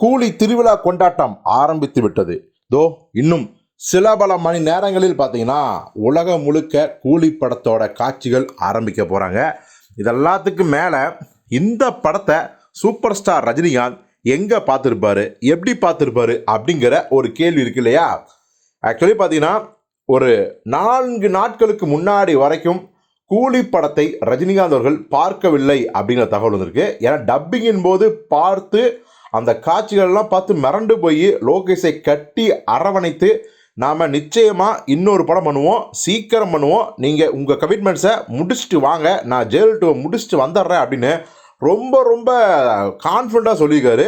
கூலி திருவிழா கொண்டாட்டம் ஆரம்பித்து விட்டது. தோ இன்னும் சில பல மணி நேரங்களில் பார்த்தீங்கன்னா உலகம் முழுக்க கூலி படத்தோட காட்சிகள் ஆரம்பிக்க போகிறாங்க இதெல்லாத்துக்கும் மேலே இந்த படத்தை சூப்பர் ஸ்டார் ரஜினிகாந்த் எங்கே பார்த்துருப்பாரு? எப்படி பார்த்துருப்பாரு? அப்படிங்கிற ஒரு கேள்வி இருக்கு இல்லையா? ஆக்சுவலி பார்த்தீங்கன்னா ஒரு நான்கு நாட்களுக்கு முன்னாடி வரைக்கும் கூலி படத்தை ரஜினிகாந்த் அவர்கள் பார்க்கவில்லை அப்படிங்கிற தகவல் வந்திருக்கு. ஏன்னா டப்பிங்கின் போது பார்த்து அந்த காட்சிகள்லாம் பார்த்து மிரண்டு போய் லோகேஷை கட்டி அரவணைத்து நாம் நிச்சயமாக இன்னொரு படம் பண்ணுவோம் சீக்கிரம் பண்ணுவோம். நீங்கள் உங்கள் கமிட்மெண்ட்ஸை முடிச்சுட்டு வாங்க. நான் ஜெயல் டூ முடிச்சுட்டு வந்துடுறேன் அப்படின்னு ரொம்ப ரொம்ப கான்ஃபிடண்ட்டாக சொல்லியிருக்காரு.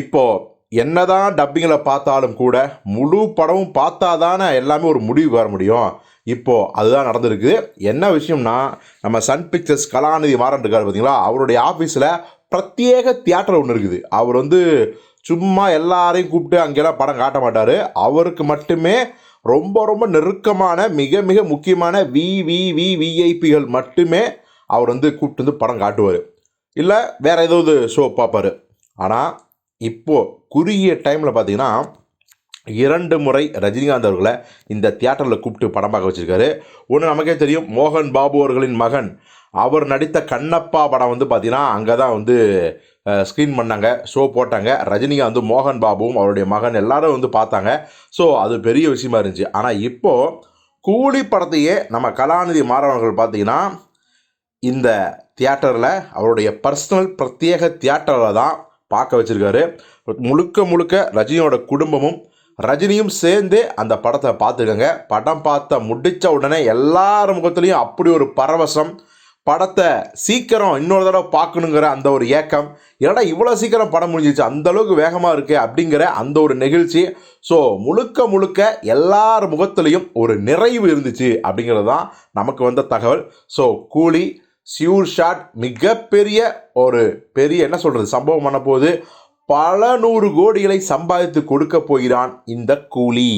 இப்போது என்னதான் டப்பிங்கில் பார்த்தாலும் கூட முழு படமும் பார்த்தா தானே எல்லாமே ஒரு முடிவு வர முடியும். இப்போ அதுதான் நடந்திருக்கு. என்ன விஷயம்னா நம்ம சன் பிக்சர்ஸ் கலாநிதி மாறன் இருக்கார் பார்த்தீங்களா? அவருடைய ஆஃபீஸில் பிரத்யேக தியேட்டர் ஒன்று இருக்குது. அவர் வந்து சும்மா எல்லாரையும் கூப்பிட்டு அங்கெல்லாம் படம் காட்ட மாட்டார். அவருக்கு மட்டுமே ரொம்ப ரொம்ப நெருக்கமான மிக மிக முக்கியமான வி வி வி விஐபிகள் மட்டுமே அவர் வந்து கூப்பிட்டு வந்து படம் காட்டுவார். இல்லை வேறு ஏதாவது ஷோ பார்ப்பார். ஆனால் இப்போது குறுகிய டைமில் பார்த்தீங்கன்னா இரண்டு முறை ரஜினிகாந்த் அவர்களை இந்த தியேட்டரில் கூப்பிட்டு படம் பார்க்க வச்சுருக்காரு. ஒன்று நமக்கே தெரியும் மோகன் பாபு அவர்களின் மகன். அவர் நடித்த கண்ணப்பா படம் வந்து பார்த்தீங்கன்னா அங்கே தான் வந்து ஸ்க்ரீன் பண்ணாங்க ஷோ போட்டாங்க. ரஜினிகாந்த் மோகன் பாபுவும் அவருடைய மகன் எல்லாரும் வந்து பார்த்தாங்க. ஸோ அது பெரிய விஷயமா இருந்துச்சு. ஆனால் இப்போது கூலி படத்தையே நம்ம கலாநிதி மாறவர்கள் பார்த்தீங்கன்னா இந்த தியேட்டரில் அவருடைய பர்சனல் பிரத்யேக தியேட்டரில் தான் பார்க்க வச்சுருக்காரு. முழுக்க முழுக்க ரஜினியோட குடும்பமும் ரஜினியும் சேர்ந்து அந்த படத்தை பார்த்துக்கோங்க. படம் பார்த்த முடித்த உடனே எல்லார் முகத்துலேயும் அப்படி ஒரு பரவசம். படத்தை சீக்கிரம் இன்னொரு தடவை பார்க்கணுங்கிற அந்த ஒரு ஏக்கம். ஏன்னா இவ்வளோ சீக்கிரம் படம் முடிஞ்சிச்சு அந்தளவுக்கு வேகமாக இருக்கு அப்படிங்கிற அந்த ஒரு நெகிழ்ச்சி. ஸோ முழுக்க முழுக்க எல்லார் முகத்துலேயும் ஒரு நிறைவு இருந்துச்சு அப்படிங்கிறது தான் நமக்கு வந்த தகவல். ஸோ கூலி சியூர் ஷாட் மிகப்பெரிய ஒரு பெரிய என்ன சொல்கிறது சம்பவம் பண்ண போது பல நூறு கோடிகளை சம்பாதித்து கொடுக்க போகிறான் இந்த கூலி.